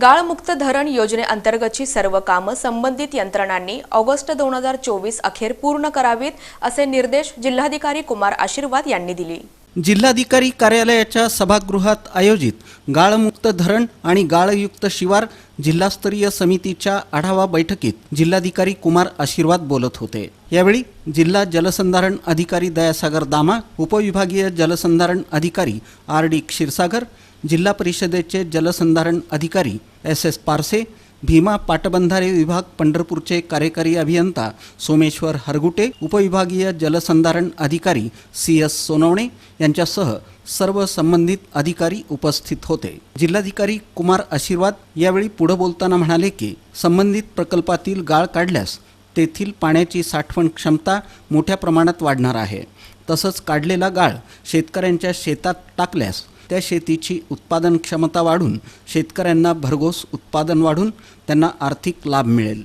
गाळमुक्त धरण योजनेअंतर्गतची सर्व कामं संबंधित यंत्रणांनी ऑगस्ट दोन हजार चोवीस अखेर पूर्ण करावीत असे निर्देश जिल्हाधिकारी कुमार आशीर्वाद यांनी दिली. जिल्हाधिकारी कार्यालयाच्या सभागृहात आयोजित गाळमुक्त धरण आणि गाळयुक्त शिवार जिल्हास्तरीय समितीच्या आढावा बैठकीत जिल्हाधिकारी कुमार आशीर्वाद बोलत होते. यावेळी जिल्हा जलसंधारण अधिकारी दयासागर दामा उपविभागीय जलसंधारण अधिकारी आर डी क्षीरसागर जिल्हा परिषदेचे जलसंधारण अधिकारी एस एस पारसे भीमा पाटबंधारे विभाग पंढरपूरचे कार्यकारी अभियंता सोमेश्वर हरगुटे उपविभागीय जलसंधारण अधिकारी सी एस सोनवणे यांच्यासह सर्व संबंधित अधिकारी उपस्थित होते. जिल्हाधिकारी कुमार आशीर्वाद यावेळी पुढे बोलताना म्हणाले की संबंधित प्रकल्पातील गाळ काढल्यास तेथील पाण्याची साठवण क्षमता मोठ्या प्रमाणात वाढणार आहे. तसंच काढलेला गाळ शेतकऱ्यांच्या शेतात टाकल्यास त्या शेतीची उत्पादन क्षमता वाढून शेतकऱ्यांना भरघोस उत्पादन वाढून त्यांना आर्थिक लाभ मिळेल.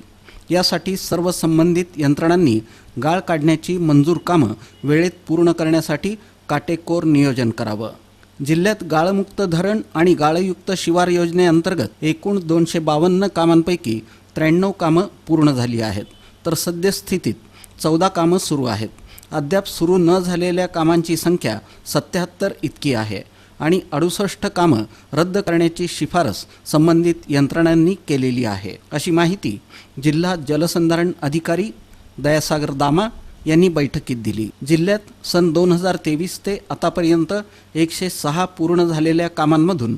यासाठी सर्व संबंधित यंत्रणांनी गाळ काढण्याची मंजूर कामं वेळेत पूर्ण करण्यासाठी काटेकोर नियोजन करावं. जिल्ह्यात गाळमुक्त धरण आणि गाळयुक्त शिवार योजनेअंतर्गत एकूण दोनशे बावन्न कामांपैकी त्र्याण्णव कामं पूर्ण झाली आहेत. तर सद्यस्थितीत चौदा कामं सुरू आहेत. अद्याप सुरू न झालेल्या कामांची संख्या सत्याहत्तर इतकी आहे आणि अडुसष्ट कामं रद्द करण्याची शिफारस संबंधित यंत्रणांनी केलेली आहे. अशी माहिती जिल्हा जलसंधारण अधिकारी दयासागर दामा यांनी बैठकीत दिली. जिल्ह्यात सन दोन हजार तेवीस ते आतापर्यंत एकशे सहा पूर्ण झालेल्या कामांमधून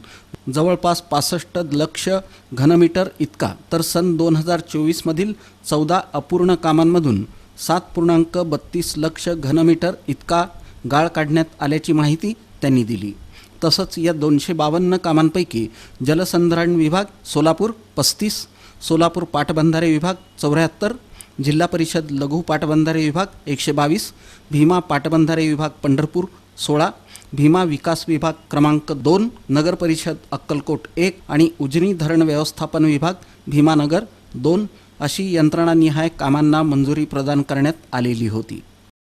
जवळपास पासष्ट लक्ष घनमीटर इतका. तर सन दोन हजार चोवीसमधील चौदा अपूर्ण कामांमधून सात पूर्णांक बत्तीस लक्ष घनमीटर इतका गाळ काढण्यात आल्याची माहिती त्यांनी दिली. तसंच या दोनशे बावन्न कामांपैकी जलसंधारण विभाग सोलापूर पस्तीस सोलापूर पाटबंधारे विभाग चौऱ्याहत्तर जिल्हा परिषद लघु पाटबंधारे विभाग एकशे बावीस भीमा पाटबंधारे विभाग पंढरपूर सोळा भीमा विकास विभाग क्रमांक दोन नगर परिषद अक्कलकोट एक आणि उजनी धरण व्यवस्थापन विभाग भीमानगर दोन अशी यंत्रणानिहाय कामांना मंजुरी प्रदान करण्यात आलेली होती.